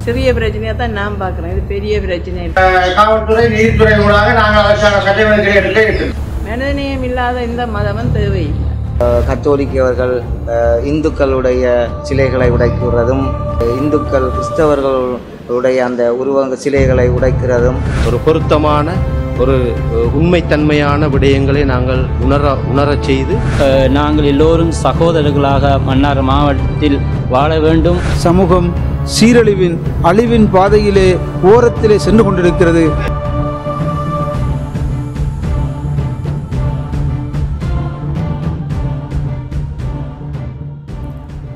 சிறிய பிரச்சனையாக தான் நான் பார்க்குறேன். இது பெரிய பிரச்சனை காவல்துறை நீதித்துறை ஊடாக நாங்கள் அதற்கான எடுக்க இருக்கிறோம் மனிதநேயம் இல்லாத இந்த மதமும் அஹ் கத்தோலிக்கவர்கள் அஹ் இந்துக்களுடைய சிலைகளை உடைக்கிறதும் இந்துக்கள் கிறிஸ்தவர்களுடைய அந்த உருவங்க சிலைகளை உடைக்கிறதும் ஒரு பொருத்தமான ஒரு உண்மைத்தன்மையான விடயங்களை நாங்கள் உணர உணரச் செய்து நாங்கள் எல்லோரும் சகோதரர்களாக மன்னார் மாவட்டத்தில் வாழ வேண்டும். சமூகம் சீரழிவின் அழிவின் பாதையிலே ஓரத்திலே சென்று கொண்டிருக்கிறது.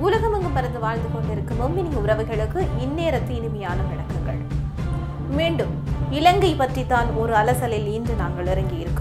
உலகமெங்கும் பறந்து வாழ்ந்து கொண்டிருக்கும் மும்மினி உறவுகளுக்கு இந்நேரத்து இனிமையான வணக்கங்கள் மீண்டும் இலங்கை பற்றித்தான் ஒரு அலசலில் இன்று நாங்கள் இறங்கி இருக்கிறோம்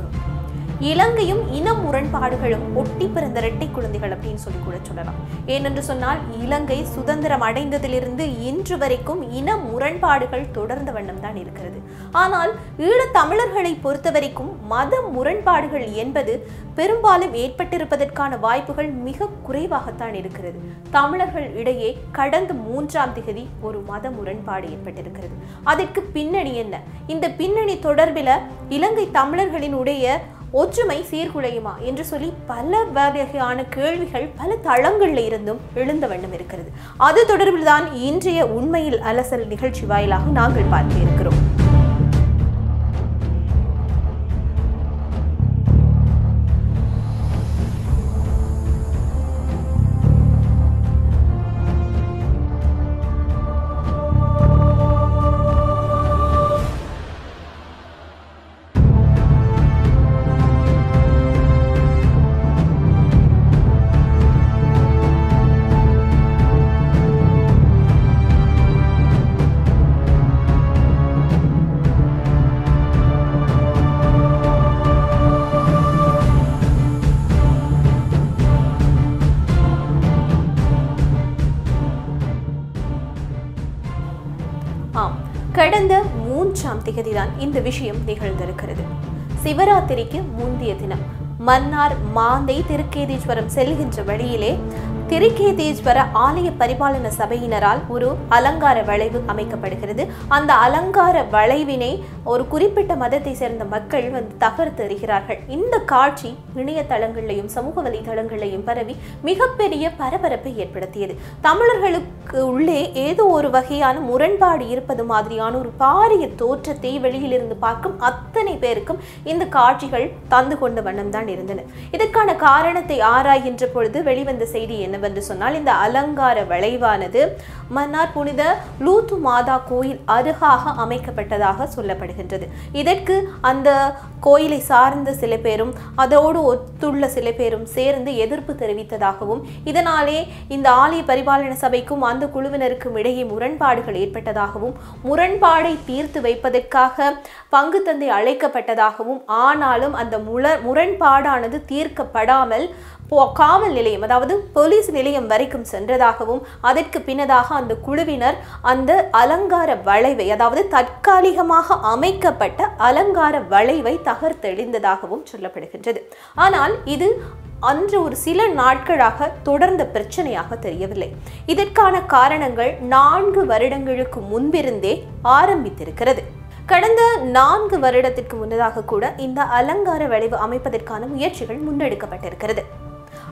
இலங்கையும் இன முரண்பாடுகளும் ஒட்டி பிறந்த இரட்டை குழந்தைகள் அப்படின்னு சொல்லி கூட சொல்லலாம். ஏனென்று சொன்னால் இலங்கை சுதந்திரம் அடைந்ததிலிருந்து இன்று வரைக்கும் இன முரண்பாடுகள் தொடர்ந்த வண்ணம் தான் இருக்கிறது. ஆனால் ஈழத் தமிழர்களை பொறுத்தவரைக்கும் மத முரண்பாடுகள் என்பது பெரும்பாலும் ஏற்பட்டிருப்பதற்கான வாய்ப்புகள் மிக குறைவாகத்தான் இருக்கிறது. தமிழர்கள் இடையே கடந்த மூன்றாம் திகதி ஒரு மத முரண்பாடு ஏற்பட்டிருக்கிறது. அதற்கு பின்னணி என்ன? இந்த பின்னணி தொடர்பில் இலங்கை தமிழர்களினுடைய ஒற்றுமை சீர்குலையுமா என்று சொல்லி பல வகையான கேள்விகள் பல தளங்களில் இருந்தும் எழுந்த வண்ணம் இருக்கிறது. அது தொடர்பில் தான் இன்றைய உண்மையில் அலசல் நிகழ்ச்சி வாயிலாக நாங்கள் பார்க்க இருக்கிறோம். கடந்த மூன்றாம் திகதிதான் இந்த விஷயம் நிகழ்ந்திருக்கிறது. சிவராத்திரிக்கு முந்தைய தினம் மன்னார் மாந்தை திருக்கேதீஸ்வரம் செல்கின்ற வழியிலே திருக்கேதீஸ்வர ஆலய பரிபாலன சபையினரால் ஒரு அலங்கார வளைவு அமைக்கப்படுகிறது. அந்த அலங்கார வளைவினை ஒரு குறிப்பிட்ட மதத்தை சேர்ந்த மக்கள் வந்து தகர்த்தெறிகிறார்கள் இந்த காட்சி இணையதளங்களையும் சமூக வலைதளங்களையும் பரவி மிகப்பெரிய பரபரப்பை ஏற்படுத்தியது. தமிழர்களுக்கு உள்ளே ஏதோ ஒரு வகையான முரண்பாடு இருப்பது மாதிரியான ஒரு பாரிய தோற்றத்தை வெளியிலிருந்து பார்க்கும் அத்தனை பேருக்கும் இந்த காட்சிகள் தந்து கொண்ட வண்ணம்தான் இருந்தன. இதற்கான காரணத்தை ஆராய்கின்ற பொழுது வெளிவந்த செய்தி என்ன என்று சொன்னால் இந்த அலங்கார வளைவானது மன்னார் புனித லூத்து மாதா கோயில் அருகாக அமைக்கப்பட்டதாக சொல்லப்படுகின்றது. இதற்கு அந்த கோயிலை சார்ந்த சில பேரும் அதோடு ஒத்துள்ள சில பேரும் சேர்ந்து எதிர்ப்பு தெரிவித்ததாகவும் இதனாலே இந்த ஆலய பரிபாலன சபைக்கும் அந்த குழுவினருக்கும் இடையே முரண்பாடுகள் ஏற்பட்டதாகவும் முரண்பாடை தீர்த்து வைப்பதற்காக பங்கு தந்தை அழைக்கப்பட்டதாகவும் ஆனாலும் அந்த முல முரண்பாடானது தீர்க்கப்படாமல் காவல் நிலையம் அதாவது போலீஸ் நிலையம் வரைக்கும் சென்றதாகவும் அதற்கு பின்னதாக அந்த குழுவினர் அந்த அலங்கார வளைவை அதாவது தற்காலிகமாக அமைக்கப்பட்ட அலங்கார வளைவை தகர்த்தெழிந்ததாகவும் சொல்லப்படுகின்றது. ஆனால் இது அன்று ஒரு சில நாட்களாக தொடர்ந்த பிரச்சனையாக தெரியவில்லை. இதற்கான காரணங்கள் நான்கு வருடங்களுக்கு முன்பிருந்தே ஆரம்பித்திருக்கிறது. கடந்த நான்கு வருடத்திற்கு முன்னதாக கூட இந்த அலங்கார வளைவு அமைப்பதற்கான முயற்சிகள் முன்னெடுக்கப்பட்டிருக்கிறது.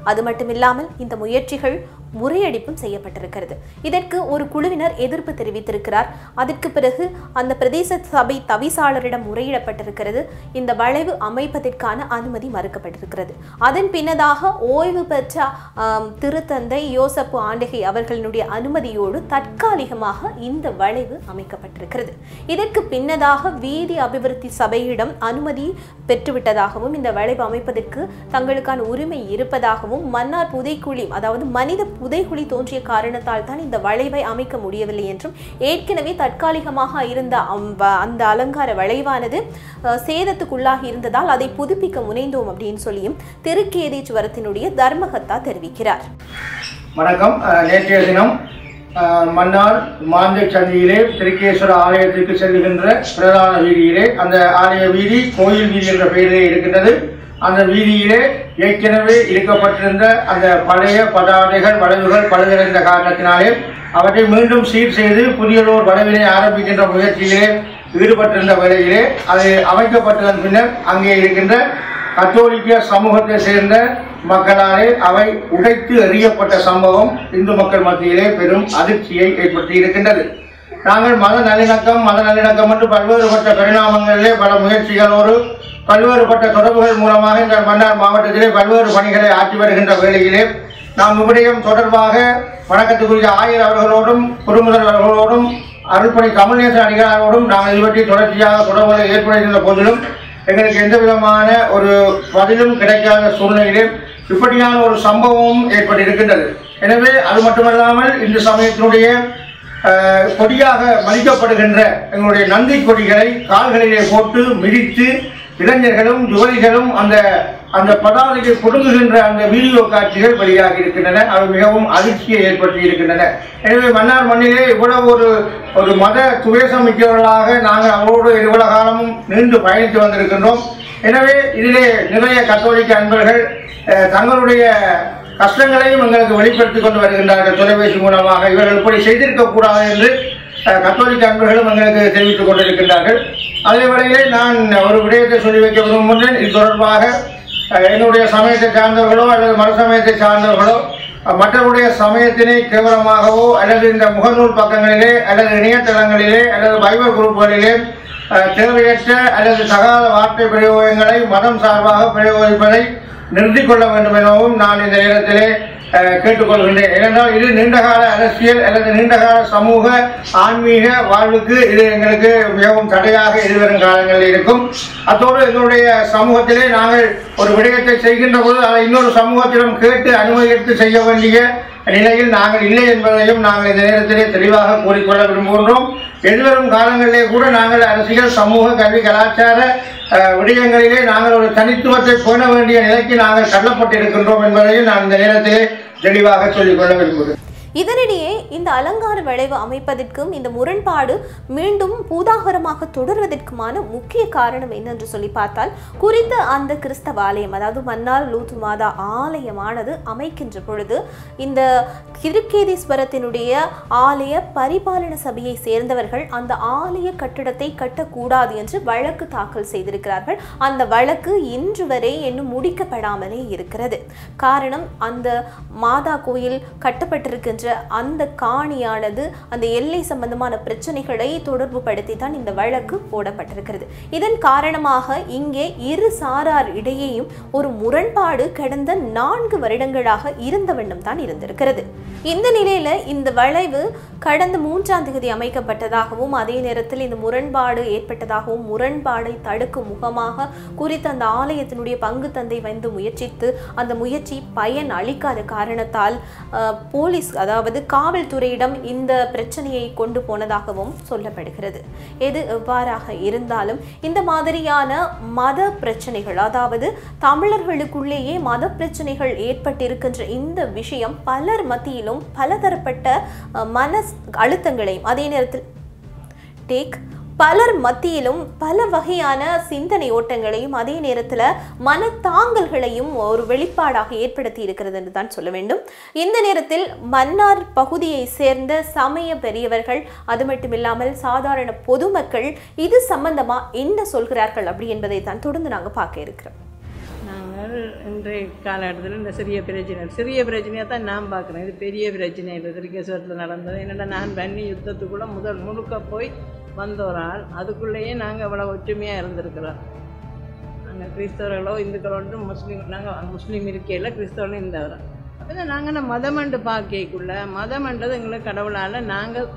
அது மட்டுமில்லாமல் இந்த முயற்சிகள் முறையடிப்பும் செய்யப்பட்டிருக்கிறது. இதற்கு ஒரு குழுவினர் எதிர்ப்பு தெரிவித்திருக்கிறார். அதற்கு பிறகு அந்த பிரதேச சபை தவிசாளரிடம் முறையிடப்பட்டிருக்கிறது. இந்த வளைவு அமைப்பதற்கான அனுமதி மறுக்கப்பட்டிருக்கிறது. அதன் பின்னதாக ஓய்வு பெற்ற திருத்தந்தை யோசப்பு ஆண்டகை அவர்களினுடைய அனுமதியோடு தற்காலிகமாக இந்த வளைவு அமைக்கப்பட்டிருக்கிறது. இதற்கு பின்னதாக வீதி அபிவிருத்தி சபையிடம் அனுமதி பெற்றுவிட்டதாகவும் இந்த வளைவு அமைப்பதற்கு தங்களுக்கான உரிமை இருப்பதாகவும் மன்னார் புதைக்குழி அதாவது மனித புதைக்குழி தோன்றிய காரணத்தால் தான் இந்த வளைவை அமைக்க முடியவில்லை என்றும் ஏற்கனவே தற்காலிகமாக இருந்த அந்த அலங்கார வளைவானது சேதத்துக்குள்ளாகி இருந்ததால் அதை புதுப்பிக்க முனைந்தோம் அப்படின்னு சொல்லியும் திருக்கேதீஸ்வரத்தினுடைய தர்மகத்தா தெரிவிக்கிறார். வணக்கம். நேற்றைய தினம் மன்னார் மாந்தை சந்தியிலே திருக்கேஸ்வர ஆலயத்திற்கு செல்லுகின்ற பிரதான வீதியிலே அந்த ஆலய வீதி கோயில் வீதி என்ற பெயரிலே இருக்கின்றது. அந்த வீதியிலே ஏற்கனவே இழுக்கப்பட்டிருந்த அந்த பழைய பதாதைகள் வளைவுகள் பழுதடைந்த காரணத்தினாலே அவற்றை மீண்டும் சீர் செய்து புதியதோர் வளைவினை ஆரம்பிக்கின்ற முயற்சியிலே ஈடுபட்டிருந்த வேளையிலே அது அமைக்கப்பட்டதன் பின்னர் அங்கே இருக்கின்ற கத்தோலிக்க சமூகத்தை சேர்ந்த மக்களாலே அவை உடைத்து எறியப்பட்ட சம்பவம் இந்து மக்கள் மத்தியிலே பெரும் அதிர்ச்சியை ஏற்படுத்தி இருக்கின்றது. நாங்கள் மத நல்லிணக்கம் மத நல்லிணக்கம் என்று பல்வேறுபட்ட பரிணாமங்களிலே பல முயற்சிகளோடு பல்வேறுபட்ட தொடர்புகள் மூலமாக இந்த மன்னார் மாவட்டத்திலே பல்வேறு பணிகளை ஆற்றி வருகின்ற வேளையிலே நாம் இவ்விடயம் தொடர்பாக வணக்கத்துக்குரிய ஆயர் அவர்களோடும் குறுமுதல் அவர்களோடும் அருள்பணி கமல்நேசன் அடிகளாரோடும் நாங்கள் இதுபற்றி தொடர்ச்சியாக தொடர்புகளை ஏற்படுகின்ற போதிலும் எங்களுக்கு எந்த விதமான ஒரு பதிலும் கிடைக்காத சூழ்நிலையிலே இப்படியான ஒரு சம்பவமும் ஏற்பட்டிருக்கின்றது. எனவே அது மட்டுமல்லாமல் இந்த சமயத்தினுடைய கொடியாக மதிக்கப்படுகின்ற எங்களுடைய நந்தி கொடிகளை கால்களிலே போட்டு மிதித்து இளைஞர்களும் ஜோதிகளும் அந்த அந்த பதாதையை கொடுங்குகின்ற அந்த வீடியோ காட்சிகள் வெளியாகி இருக்கின்றன. அவை மிகவும் அதிர்ச்சியை ஏற்படுத்தி இருக்கின்றன. எனவே மன்னார் மண்ணிலே இவ்வளவு ஒரு ஒரு மத துவேஷம் மிக்கவர்களாக நாங்கள் அவரோடு இவ்வளவு காலமும் நீண்டு பயணித்து வந்திருக்கின்றோம். எனவே இதிலே நிறைய கத்தோலிக்க அன்பர்கள் தங்களுடைய கஷ்டங்களையும் எங்களுக்கு வெளிப்படுத்திக் கொண்டு வருகின்றார்கள் தொலைபேசி மூலமாக. இவர்கள் இப்படி செய்திருக்கக்கூடாது என்று கத்தோலிக்க அன்பர்களும் எங்களுக்கு தெரிவித்துக் கொண்டிருக்கின்றார்கள். அதே வேளையிலே நான் ஒரு விடயத்தை சொல்லி வைக்க விரும்புகின்றேன் இது தொடர்பாக என்னுடைய சமயத்தை சார்ந்தவர்களோ அல்லது மறு சமயத்தை சார்ந்தவர்களோ மற்றவருடைய சமயத்தினை கேவலமாகவோ அல்லது இந்த முகநூல் பக்கங்களிலே அல்லது இணையதளங்களிலே அல்லது பைபர் குரூப்புகளிலே தேவையற்ற அல்லது தகாத வார்த்தை பிரயோகங்களை மதம் சார்பாக பிரயோகிப்பதை நிறுத்திக் கொள்ள வேண்டும் எனவும் நான் இந்த நேரத்திலே கேட்டுக்கொள்கின்றேன். ஏனென்றால் இது நீண்டகால அரசியல் அல்லது நீண்டகால சமூக ஆன்மீக வாழ்வுக்கு இது எங்களுக்கு மிகவும் தடையாக எதிர்வரும் காலங்களில் இருக்கும். அத்தோடு எங்களுடைய சமூகத்திலே நாங்கள் ஒரு விடயத்தை செய்கின்ற போது அதை இன்னொரு சமூகத்திடம் கேட்டு அனுமதி எடுத்து செய்ய வேண்டிய நிலையில் நாங்கள் இல்லை என்பதையும் நாங்கள் இந்த நேரத்திலே தெளிவாக கூறிக்கொள்ள விரும்புகின்றோம். எதிர்வரும் காலங்களிலே கூட நாங்கள் அரசியல் சமூக கல்வி கலாச்சார விடயங்களிலே நாங்கள் ஒரு தனித்துவத்தை பேண வேண்டிய நிலைக்கு நாங்கள் தள்ளப்பட்டிருக்கின்றோம் என்பதையும் நான் இந்த நேரத்திலே தெளிவாக சொல்லிக்கொள்ள விரும்புகிறேன். இதனிடையே இந்த அலங்கார விளைவு அமைப்பதற்கும் இந்த முரண்பாடு மீண்டும் பூதாகரமாக தொடர்வதற்குமான முக்கிய காரணம் என்னென்று சொல்லி பார்த்தால் குறித்த அந்த கிறிஸ்தவ ஆலயம் அதாவது மன்னார் லூத்து மாதா ஆலயமானது அமைக்கின்ற பொழுது இந்த திருக்கேதீஸ்வரத்தினுடைய ஆலய பரிபாலன சபையை சேர்ந்தவர்கள் அந்த ஆலய கட்டிடத்தை கட்டக்கூடாது என்று வழக்கு தாக்கல் செய்திருக்கிறார்கள். அந்த வழக்கு இன்று வரை இன்னும் முடிக்கப்படாமலே இருக்கிறது. காரணம் அந்த மாதா கோயில் கட்டப்பட்டிருக்கின்ற அந்த காணியானது அந்த எல்லை சம்பந்தமான பிரச்சனைகளை தொடர்பு படுத்தி தான் இந்த வழக்கு போடப்பட்டிருக்கிறது. இதன் காரணமாக இங்கே இரு சாரார் இடையேயும் ஒரு முரண்பாடு கடந்த நான்கு வருடங்களாக இருந்த வண்ணம் தான் இருந்திருக்கிறது. இந்த நிலையில இந்த வளைவு கடந்த மூன்றாம் தேதி அமைக்கப்பட்டதாகவும் அதே நேரத்தில் இந்த முரண்பாடு ஏற்பட்டதாகவும் முரண்பாடை தடுக்கும் முகமாக குறித்த அந்த ஆலயத்தினுடைய பங்கு தந்தை வந்து முயற்சித்து அந்த முயற்சி பயன் அளிக்காத காரணத்தால் போலீஸ் அதாவது அதாவது காவல்துறையிடம் இந்த பிரச்சனையை கொண்டு போனதாகவும் சொல்லப்படுகிறது. எது எவ்வாறாக இருந்தாலும் இந்த மாதிரியான மத பிரச்சனைகள் அதாவது தமிழர்களுக்குள்ளேயே மத பிரச்சனைகள் ஏற்பட்டிருக்கின்ற இந்த விஷயம் பலர் மத்தியிலும் பலதரப்பட்ட மன அழுத்தங்களையும் அதே நேரத்தில் டேக் பலர் மத்தியிலும் பல வகையான சிந்தனை ஓட்டங்களையும் அதே நேரத்தில் மனத்தாங்கல்களையும் ஒரு வெளிப்பாடாக ஏற்படுத்தி இருக்கிறது என்று தான் சொல்ல வேண்டும். இந்த நேரத்தில் மன்னார் பகுதியை சேர்ந்த சமய பெரியவர்கள் அது மட்டும் இல்லாமல் சாதாரண பொதுமக்கள் இது சம்பந்தமாக என்ன சொல்கிறார்கள் அப்படி என்பதை தான் தொடர்ந்து நாங்கள் பார்க்க இருக்கிறோம். நாங்கள் இன்றைய காலகட்டத்தில் இந்த சிறிய பிரச்சனை சிறிய பிரச்சனையாக தான் நான் பார்க்குறேன். இது பெரிய பிரச்சனை இல்லை திருக்கேஸ்வரத்தில் நடந்தது. என்னென்னா நான் பண்ணி யுத்தத்துக்குள்ளே முதல் முழுக்க போய் வந்த ஒரு ஆள் அதுக்குள்ளேயே நாங்கள் இவ்வளோ ஒற்றுமையாக இருந்திருக்கிறோம். நாங்கள் கிறிஸ்தவர்களோ இந்துக்களோ முஸ்லீம் நாங்கள் முஸ்லீம் இருக்கையில் கிறிஸ்தவர்களும் இருந்தவரோம் அப்போ நாங்கள் மதமண்டு பார்க்கக்குள்ள மதமன்றது எங்களுக்கு கடவுளால் நாங்கள்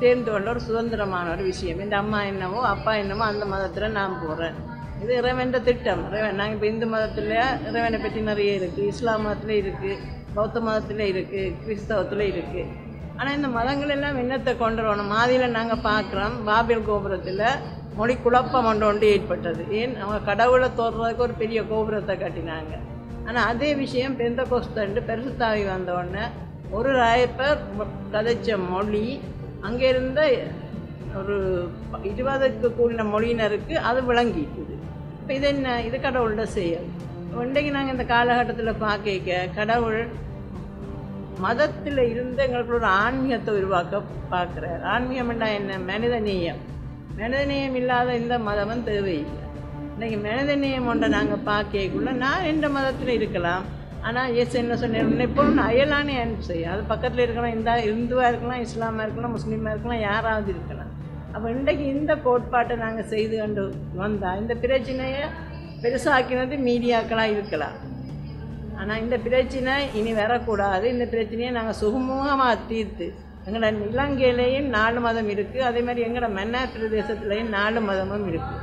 தேர்ந்து கொண்ட ஒரு சுதந்திரமான ஒரு விஷயம். இந்த அம்மா என்னவோ அப்பா என்னவோ அந்த மதத்தில் நான் போகிறேன் இது இறைவன் திட்டம். இறைவன் நாங்கள் இப்போ இந்து மதத்தில் இறைவனை பற்றி நிறைய இருக்குது இஸ்லாம் மதத்தில் இருக்குது பௌத்த மதத்தில் இருக்குது கிறிஸ்தவத்தில் இருக்குது ஆனால் இந்த மதங்கள் எல்லாம் விண்ணத்தை கொண்டு வரணும்? மாதியில் நாங்கள் பார்க்குறோம் பாபில் கோபுரத்தில் மொழி குழப்பம் ஒன்று ஒன்று ஏற்பட்டது. ஏன்? அவங்க கடவுளை தோற்றுறதுக்கு ஒரு பெரிய கோபுரத்தை கட்டினாங்க. ஆனால் அதே விஷயம் பெந்த கொஸ்தண்டு பெருசுத்தாவி வந்தோடனே ஒரு ராயப்பர் கதைச்ச மொழி அங்கே இருந்த ஒரு இருபதுக்கு கூடின மொழியினருக்கு அது விளங்கிட்டுது. இப்போ இது என்ன? இது கடவுளோட செயல். இன்றைக்கு நாங்கள் இந்த காலகட்டத்தில் பார்க்க கடவுள் மதத்தில் இருந்து எங்களுக்கு ஒரு ஆன்மீகத்தை உருவாக்க பார்க்குறார். ஆன்மீகம்னா என்ன? மனிதநேயம். மனிதநேயம் இல்லாத இந்த மதமும் தேவையில்லை. இன்றைக்கி மனிதநேயம் ஒன்றை நாங்கள் பார்க்கக்குள்ள நான் எந்த மதத்தில் இருக்கலாம். ஆனால் எஸ் என்ன சொன்னேன் இப்போ ஒன்று அயலானே அனுப்பு செய்யும் அது பக்கத்தில் இருக்கலாம் இந்த இந்துவாக இருக்கலாம் இஸ்லாமாக இருக்கலாம் முஸ்லீமாக இருக்கலாம் யாராவது இருக்கலாம். அப்போ இன்றைக்கு இந்த கோட்பாட்டை நாங்கள் செய்து கொண்டு வந்தால் இந்த பிரச்சனையை பெருசாக்கினது மீடியாக்களாக இருக்கலாம். ஆனால் இந்த பிரச்சனை இனி வரக்கூடாது. இந்த பிரச்சனையை நாங்கள் சுகமுகமாக தீர்த்து எங்களோட இலங்கையிலையும் நாலு மதம் இருக்குது அதே மாதிரி எங்களோட மன்னா பிரதேசத்துலேயும் நாலு மதமும் இருக்குது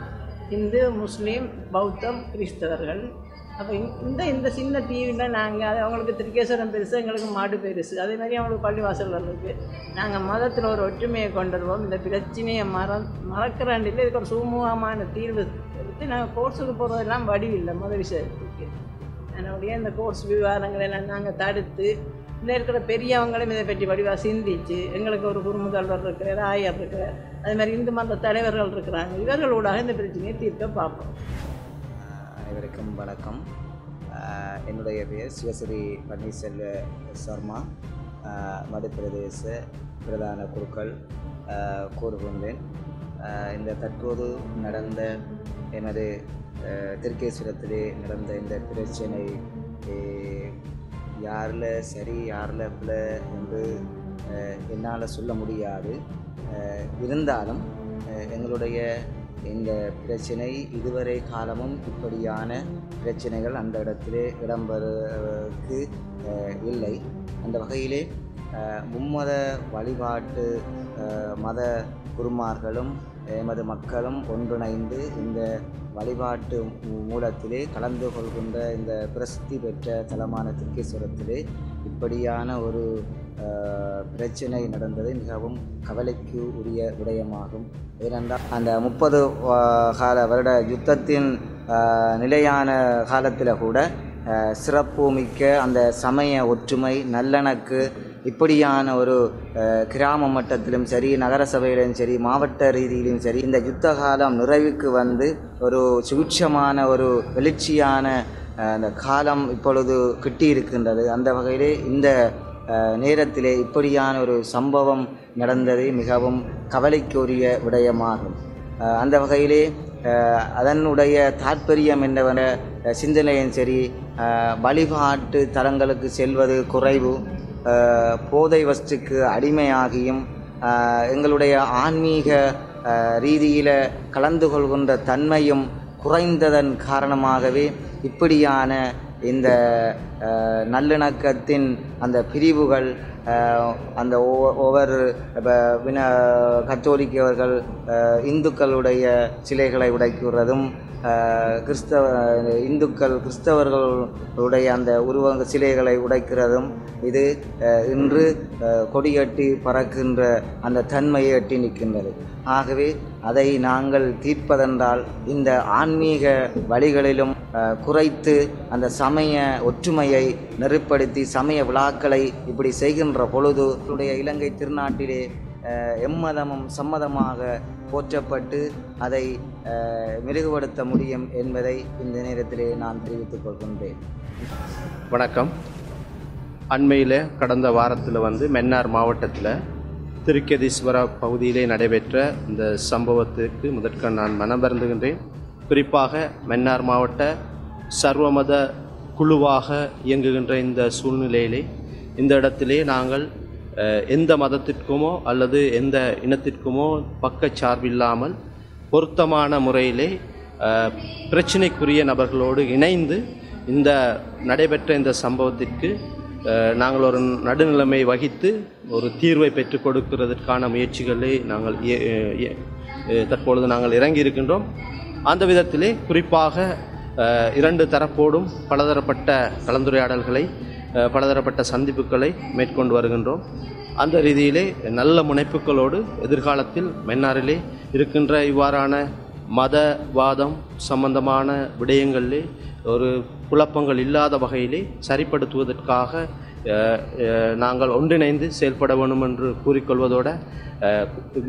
இந்து முஸ்லீம் பௌத்தம் கிறிஸ்தவர்கள். அப்போ இந்த இந்த சின்ன தீவில் நாங்கள் அது அவங்களுக்கு திருக்கேஸ்வரம் பெருசு எங்களுக்கு மாடு பெருசு. அதே மாதிரி அவங்களுக்கு பள்ளிவாசல் இருக்குது நாங்கள் மதத்தில் ஒரு ஒற்றுமையை கொண்டு வருவோம். இந்த பிரச்சனையை மற மறக்கிறாண்டில் இதுக்கு ஒரு சுமூகமான தீர்வு எடுத்து நாங்கள் கோர்ஸுக்கு போகிறதெல்லாம் வடிவில்லை முதல் விஷயத்துக்கு. அதனுடைய இந்த கோர்ஸ் விவகாரங்களை எல்லாம் நாங்கள் தடுத்து இன்னும் இருக்கிற பெரியவங்களும் இதை பற்றி வடிவாக சிந்திச்சு எங்களுக்கு ஒரு குறுமுதல்வர் இருக்கிறார் ஆயர் இருக்கிறார் அதே மாதிரி இந்து மத தலைவர்கள் இருக்கிறாங்க. இவர்களோட இந்த பிரச்சனையை தீர்க்க பார்ப்போம். அனைவருக்கும் வணக்கம். என்னுடைய பெயர் சிவஸ்ரீ பன்னீர்செல்வ சர்மா. ஆஹ் பிரதான குருக்கள் கூறுகின்றேன். இந்த தற்போது நடந்த எனது திருக்கேஸ்வரத்தில் நடந்த இந்த பிரச்சனை யாரில் சரி யாரில் இல்லை என்று என்னால் சொல்ல முடியாது. இருந்தாலும் எங்களுடைய இந்த பிரச்சனை இதுவரை காலமும் இப்படியான பிரச்சனைகள் அந்த இடத்திலே இடம்பெறுவதற்கு இல்லை. அந்த வகையிலே மும்மத வழிபாட்டு மத குருமார்களும் எமது மக்களும் ஒன்றிணைந்து இந்த வழிபாட்டு மூ- மூலத்திலே கலந்து கொள்கின்ற இந்த பிரசித்தி பெற்ற தலமான திருக்கேஸ்வரத்திலே இப்படியான ஒரு பிரச்சனை நடந்தது மிகவும் கவலைக்கு உரிய விடயமாகும். ஏனென்றால் அந்த முப்பது கால வருட யுத்தத்தின் நிலையான காலத்தில் கூட சிறப்பு மிக்க அந்த சமய ஒற்றுமை நல்லணக்கு இப்படியான ஒரு கிராம மட்டத்திலும் சரி நகர சபையிலும் சரி மாவட்ட ரீதியிலும் சரி இந்த யுத்த காலம் நிறைவுக்கு வந்து ஒரு சுபிட்சமான ஒரு எழுச்சியான அந்த காலம் இப்பொழுது கிட்டியிருக்கின்றது. அந்த வகையிலே இந்த நேரத்திலே இப்படியான ஒரு சம்பவம் நடந்தது மிகவும் கவலைக்குரிய விடயமாகும். அந்த வகையிலே அதனுடைய தாற்பயம் என்னவென சிந்தனையும் சரி வழிபாட்டு தலங்களுக்கு செல்வது குறைவு. போதை வஸ்துக்கு அடிமையாகியும் எங்களுடைய ஆன்மீக ரீதியில் கலந்து கொள்கின்ற தன்மையும் குறைந்ததன் காரணமாகவே இப்படியான இந்த நல்லிணக்கத்தின் அந்த பிரிவுகள் அந்த ஒவ்வொ- ஒவ்வொரு இப்போ வின கத்தோலிக்கவர்கள் இந்துக்களுடைய சிலைகளை உடைக்கிறதும் கிறிஸ்தவ இந்துக்கள் கிறிஸ்தவர்களுடைய அந்த உருவங்க சிலைகளை உடைக்கிறதும் இது இன்று கொடியட்டி பறக்கின்ற அந்த தன்மையை எட்டி நிற்கின்றது. ஆகவே அதை நாங்கள் தீர்ப்பதென்றால் இந்த ஆன்மீக வழிகளிலும் குறைத்து அந்த சமய ஒற்றுமையை நெருப்படுத்தி சமய விழாக்களை இப்படி செய்கின்ற பொழுது உடைய இலங்கை திருநாட்டிலே எம்மதமும் சம்மதமாக போற்றப்பட்டு அதை மெருகுபடுத்த முடியும் என்பதை இந்த நேரத்திலே நான் தெரிவித்துக் கொள்கின்றேன். வணக்கம். அண்மையில் கடந்த வாரத்தில் வந்து மென்னார் மாவட்டத்தில் திருக்கதீஸ்வர பகுதியிலே நடைபெற்ற இந்த சம்பவத்துக்கு முதற்க நான் மனமருந்துகின்றேன். குறிப்பாக மென்னார் மாவட்ட சர்வமத குழுவாக இயங்குகின்ற இந்த சூழ்நிலையிலே இந்த இடத்திலே நாங்கள் எந்த மதத்திற்குமோ அல்லது எந்த இனத்திற்குமோ பக்கச்சார்பில்லாமல் பொருத்தமான முறையிலே பிரச்சினைக்குரிய நபர்களோடு இணைந்து இந்த நடைபெற்ற இந்த சம்பவத்திற்கு நாங்கள் ஒரு நடுநிலைமை வகித்து ஒரு தீர்வை பெற்றுக் கொடுக்கிறதற்கான முயற்சிகளை நாங்கள் தற்பொழுது நாங்கள் இறங்கி இருக்கின்றோம் அந்த விதத்திலே குறிப்பாக இரண்டு தரப்போடும் பலதரப்பட்ட கலந்துரையாடல்களை பலதரப்பட்ட சந்திப்புகளை மேற்கொண்டு வருகின்றோம். அந்த ரீதியிலே நல்ல முனைப்புகளோடு எதிர்காலத்தில் மென்னாரிலே இருக்கின்ற இவ்வாறான மதவாதம் சம்பந்தமான விடயங்களிலே ஒரு குழப்பங்கள் இல்லாத வகையிலே சரிப்படுத்துவதற்காக நாங்கள் ஒன்றிணைந்து செயல்பட வேண்டும் என்று கூறிக்கொள்வதோடு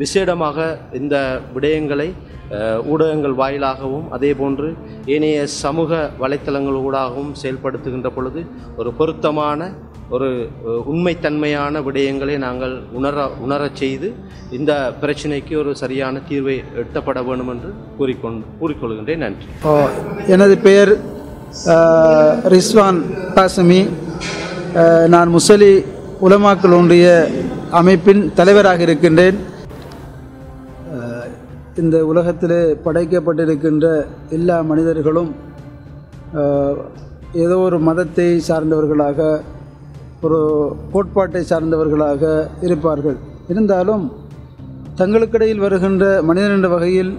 விசேடமாக இந்த விடயங்களை ஊடகங்கள் வாயிலாகவும் அதேபோன்று ஏனைய சமூக வலைத்தளங்கள் ஊடாகவும் செயல்படுத்துகின்ற பொழுது ஒரு பொருத்தமான ஒரு உண்மைத்தன்மையான விடயங்களை நாங்கள் உணர உணரச் செய்து இந்த பிரச்சனைக்கு ஒரு சரியான தீர்வை எட்டப்பட வேண்டும் என்று கூறிக்கொண்டு கூறிக்கொள்கின்றேன். நன்றி. எனது பெயர் ரிஸ்வான் காசமி நான் முசலி உலமாக்கள் ஒன்றிய அமைப்பின் தலைவராக இருக்கின்றேன். இந்த உலகத்திலே படைக்கப்பட்டிருக்கின்ற எல்லா மனிதர்களும் ஏதோ ஒரு மதத்தை சார்ந்தவர்களாக ஒரு கோட்பாட்டை சார்ந்தவர்களாக இருப்பார்கள். இருந்தாலும் தங்களுக்கிடையில் வருகின்ற மனிதன் என்ற வகையில்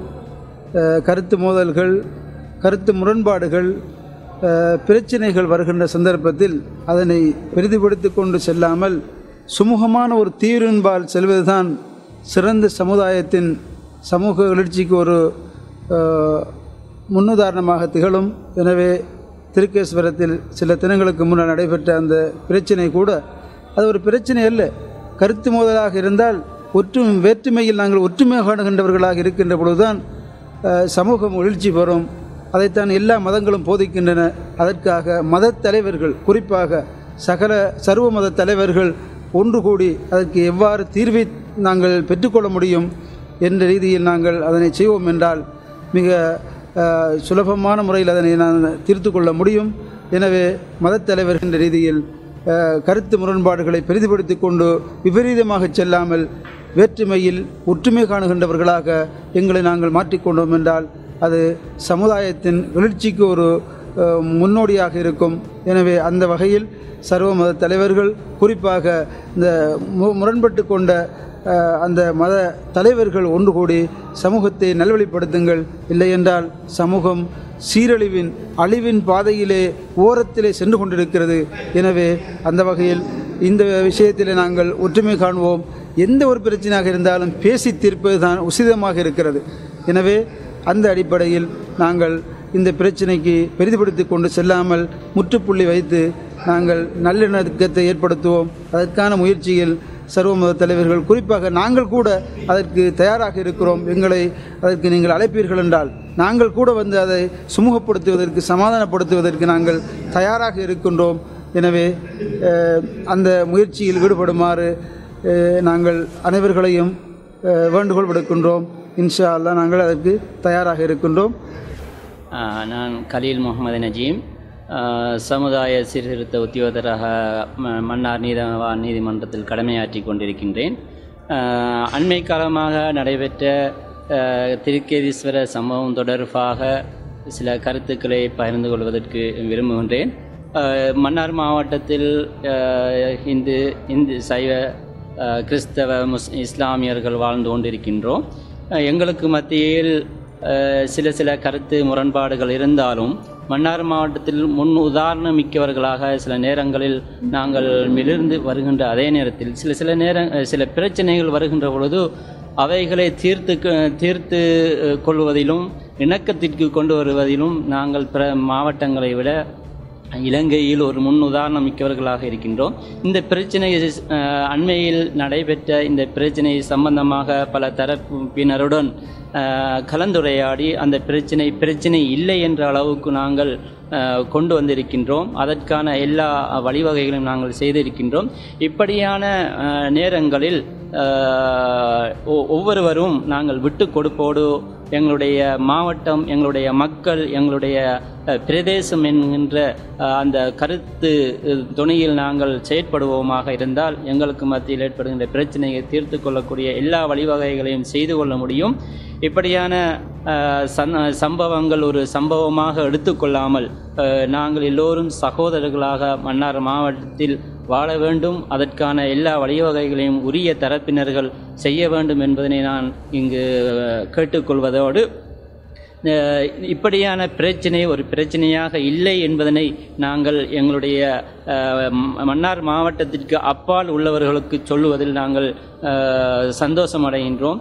கருத்து மோதல்கள் கருத்து முரண்பாடுகள் பிரச்சினைகள் வருகின்ற சந்தர்ப்பத்தில் அதனை பெரிதுபடுத்தி கொண்டு செல்லாமல் சுமூகமான ஒரு தீர்வின்பால் செல்வதுதான் சிறந்த சமுதாயத்தின் சமூக வளர்ச்சிக்கு ஒரு முன்னுதாரணமாக திகழும். எனவே திருக்கேஸ்வரத்தில் சில தினங்களுக்கு முன்னர் நடைபெற்ற அந்த பிரச்சனை கூட அது ஒரு பிரச்சனை அல்ல. கருத்து மோதலாக இருந்தால் ஒற்று வேற்றுமையில் நாங்கள் ஒற்றுமை காணுகின்றவர்களாக இருக்கின்ற பொழுதுதான் சமூகம் எழுச்சி பெறும். அதைத்தான் எல்லா மதங்களும் போதிக்கின்றன. அதற்காக மத தலைவர்கள் குறிப்பாக சகல சர்வ மத தலைவர்கள் ஒன்று கூடி அதற்கு எவ்வாறு தீர்வை நாங்கள் பெற்றுக்கொள்ள முடியும் என்ற ரீதியில் நாங்கள் அதனை செய்வோம் என்றால் மிக சுலபமான முறையில் அதனை நான் தீர்த்து கொள்ள முடியும். எனவே மதத்தலைவர் என்ற ரீதியில் கருத்து முரண்பாடுகளை பெரிதுபடுத்தி கொண்டு விபரீதமாக செல்லாமல் வேற்றுமையில் ஒற்றுமை காணுகின்றவர்களாக எங்களை நாங்கள் மாற்றிக்கொண்டோம் என்றால் அது சமுதாயத்தின் எழுச்சிக்கு ஒரு முன்னோடியாக இருக்கும். எனவே அந்த வகையில் சர்வ மத தலைவர்கள் குறிப்பாக இந்த மு- முரண்பட்டு கொண்ட அந்த மத தலைவர்கள் ஒன்று கூடி சமூகத்தை நல்வழிப்படுத்துங்கள். இல்லையென்றால் சமூகம் சீரழிவின் அழிவின் பாதையிலே ஓரத்திலே சென்று கொண்டிருக்கிறது. எனவே அந்த வகையில் இந்த விஷயத்திலே நாங்கள் ஒற்றுமை காண்போம். எந்த ஒரு பிரச்சனையாக இருந்தாலும் பேசி தீர்ப்பது தான் உசிதமாக இருக்கிறது. எனவே அந்த அடிப்படையில் நாங்கள் இந்த பிரச்சனைக்கு பெரிதுபடுத்தி கொண்டு செல்லாமல் முற்றுப்புள்ளி வைத்து நாங்கள் நல்லிணக்கத்தை ஏற்படுத்துவோம். அதற்கான முயற்சியில் சர்வ மத தலைவர்கள் குறிப்பாக நாங்கள் கூட அதற்கு தயாராக இருக்கிறோம். எங்களை அதற்கு நீங்கள் அழைப்பீர்கள் என்றால் நாங்கள் கூட வந்து அதை சுமூகப்படுத்துவதற்கு சமாதானப்படுத்துவதற்கு நாங்கள் தயாராக இருக்கின்றோம். எனவே அந்த முயற்சியில் ஈடுபடுமாறு நாங்கள் அனைவர்களையும் வேண்டுகோள் விடுக்கின்றோம். இன்ஷா அல்லாஹ் நாங்கள் அதற்கு தயாராக இருக்கின்றோம். நான் கலீல் முகமது நஜீம். சமுதாய சீர்திருத்த உத்தியோகராக ம- மன்னார் நீதவான் நீதிமன்றத்தில் கடமையாற்றி கொண்டிருக்கின்றேன். அண்மை காலமாக நடைபெற்ற திருக்கேதீஸ்வர சம்பவம் தொடர்பாக சில கருத்துக்களை பகிர்ந்து கொள்வதற்கு விரும்புகின்றேன். மன்னார் மாவட்டத்தில் இந்து இந்து சைவ கிறிஸ்தவ முஸ் இஸ்லாமியர்கள் வாழ்ந்து கொண்டிருக்கின்றோம். எங்களுக்கு மத்தியில் சில சில கருத்து முரண்பாடுகள் இருந்தாலும் மன்னார் மாவட்டத்தில் முன் உதாரணம் மிக்கவர்களாக சில நேரங்களில் நாங்கள் மிளிர்ந்து வருகின்ற அதே நேரத்தில் சில சில நேர சில பிரச்சனைகள் வருகின்ற பொழுது அவைகளை தீர்த்து தீர்த்து கொள்வதிலும் இணக்கத்திற்கு கொண்டு வருவதிலும் நாங்கள் பிற மாவட்டங்களை விட இலங்கையில் ஒரு முன் உதாரணம் மிக்கவர்களாக இருக்கின்றோம். இந்த பிரச்சனை அண்மையில் நடைபெற்ற இந்த பிரச்சனை சம்பந்தமாக பல தரப்பினருடன் கலந்துரையாடி அந்த பிரச்சனை பிரச்சனை இல்லை என்ற அளவுக்கு நாங்கள் கொண்டு வந்திருக்கின்றோம். அதற்கான எல்லா வழிவகைகளையும் நாங்கள் செய்திருக்கின்றோம். இப்படியான நேரங்களில் ஒ- ஒவ்வொருவரும் நாங்கள் விட்டு கொடுப்போடு எங்களுடைய மாவட்டம் எங்களுடைய மக்கள் எங்களுடைய பிரதேசம் என்கின்ற அந்த கருத்து துணையில் நாங்கள் செயற்படுவோமாக இருந்தால் எங்களுக்கு மத்தியில் ஏற்படுகின்ற பிரச்சனையை தீர்த்து கொள்ளக்கூடிய எல்லா வழிவகைகளையும் செய்து கொள்ள முடியும். இப்படியான சன் சம்பவங்கள் ஒரு சம்பவமாக எடுத்துக்கொள்ளாமல் நாங்கள் எல்லோரும் சகோதரர்களாக மன்னார் மாவட்டத்தில் வாழ வேண்டும். அதற்கான எல்லா வழிவகைகளையும் உரிய தரப்பினர்கள் செய்ய வேண்டும் என்பதனை நான் இங்கு கேட்டுக்கொள்வதோடு இப்படியான பிரச்சனை ஒரு பிரச்சனையாக இல்லை என்பதனை நாங்கள் எங்களுடைய மன்னார் மாவட்டத்திற்கு அப்பால் உள்ளவர்களுக்கு சொல்லுவதில் நாங்கள் சந்தோஷமடைகின்றோம்.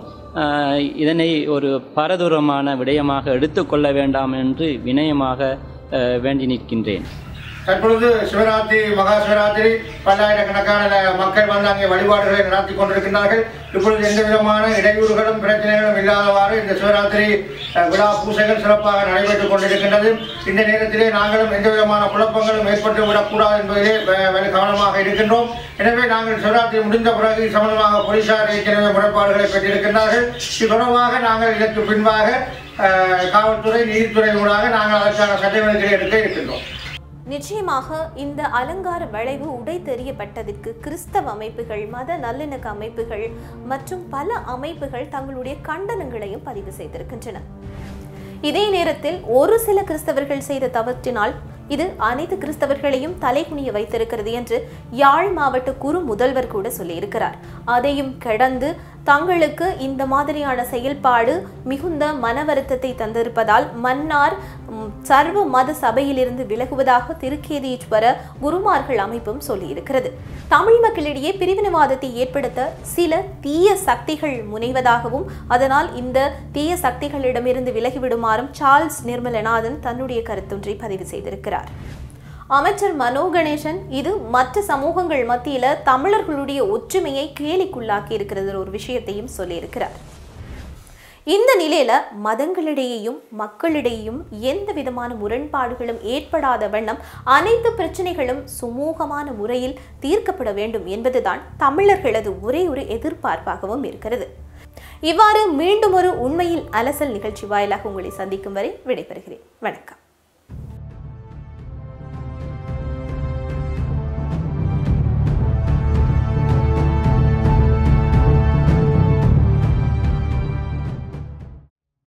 இதனை ஒரு பரதூரமான விடயமாக எடுத்துக்கொள்ள வேண்டாம் என்று வினயமாக வேண்டி நிற்கின்றேன். தற்பொழுது சிவராத்திரி மகா சிவராத்திரி பல்லாயிரக்கணக்கான மக்கள் வந்து அங்கே வழிபாடுகளை நடத்தி கொண்டிருக்கின்றார்கள். இப்பொழுது எந்த விதமான இடையூறுகளும் பிரச்சனைகளும் இல்லாதவாறு இந்த சிவராத்திரி விழா பூசைகள் சிறப்பாக நடைபெற்றுக் கொண்டிருக்கின்றது. இந்த நேரத்திலே நாங்களும் எந்த விதமான குழப்பங்களும் ஏற்பட்டு விடக்கூடாது என்பதிலே கவனமாக இருக்கின்றோம். எனவே நாங்கள் சிவராத்திரி முடிந்த பிறகு சம்பந்தமாக போலீசார் ஏற்கனவே முறைப்பாடுகளை பெற்றிருக்கின்றார்கள். இது தொடர்பாக நாங்கள் இதற்கு பின்பாக காவல்துறை நீதித்துறை மூலமாக நாங்கள் அதற்கான சட்டவிலக்குகளை எடுக்க இருக்கின்றோம். நிச்சயமாக இந்த அலங்கார வளைவு உடை தெரியப்பட்டதற்கு கிறிஸ்தவ அமைப்புகள் மத நல்லிணக்க அமைப்புகள் மற்றும் பல அமைப்புகள் தங்களுடைய கண்டனங்களையும் பதிவு செய்திருக்கின்றன. இதே நேரத்தில் ஒரு சில கிறிஸ்தவர்கள் செய்த தவற்றினால் இது அனைத்து கிறிஸ்தவர்களையும் தலைகுனிய வைத்திருக்கிறது என்று யாழ் மாவட்ட குறு முதல்வர் கூட சொல்லியிருக்கிறார். அதையும் கடந்து தங்களுக்கு இந்த மாதிரியான செயல்பாடு மிகுந்த மன வருத்தத்தை தந்திருப்பதால் மன்னார் சர்வ மத சபையிலிருந்து விலகுவதாக திருக்கேதீஸ்வர குருமார்கள் அமைப்பும் சொல்லியிருக்கிறது. தமிழ் மக்களிடையே பிரிவினவாதத்தை ஏற்படுத்த சில தீய சக்திகள் முனைவதாகவும் அதனால் இந்த தீய சக்திகளிடமிருந்து விலகிவிடுமாறும் சார்ல்ஸ் நிர்மலநாதன் தன்னுடைய கருத்தொன்றை பதிவு செய்திருக்கிறார். அமைச்சர் மனோ கணேசன் இது மற்ற சமூகங்கள் மத்தியில தமிழர்களுடைய ஒற்றுமையை கேலிக்குள்ளாக்கி இருக்கிறது ஒரு விஷயத்தையும் சொல்லியிருக்கிறார். இந்த நிலையில மதங்களிடையேயும் மக்களிடையேயும் எந்த விதமான முரண்பாடுகளும் ஏற்படாத வண்ணம் அனைத்து பிரச்சனைகளும் சுமூகமான முறையில் தீர்க்கப்பட வேண்டும் என்பதுதான் தமிழர்களது ஒரே ஒரு எதிர்பார்ப்பாகவும் இருக்கிறது. இவ்வாறு மீண்டும் ஒரு உண்மையில் அலசல் நிகழ்ச்சி வாயிலாக உங்களை சந்திக்கும் வரை விடைபெறுகிறேன். வணக்கம்.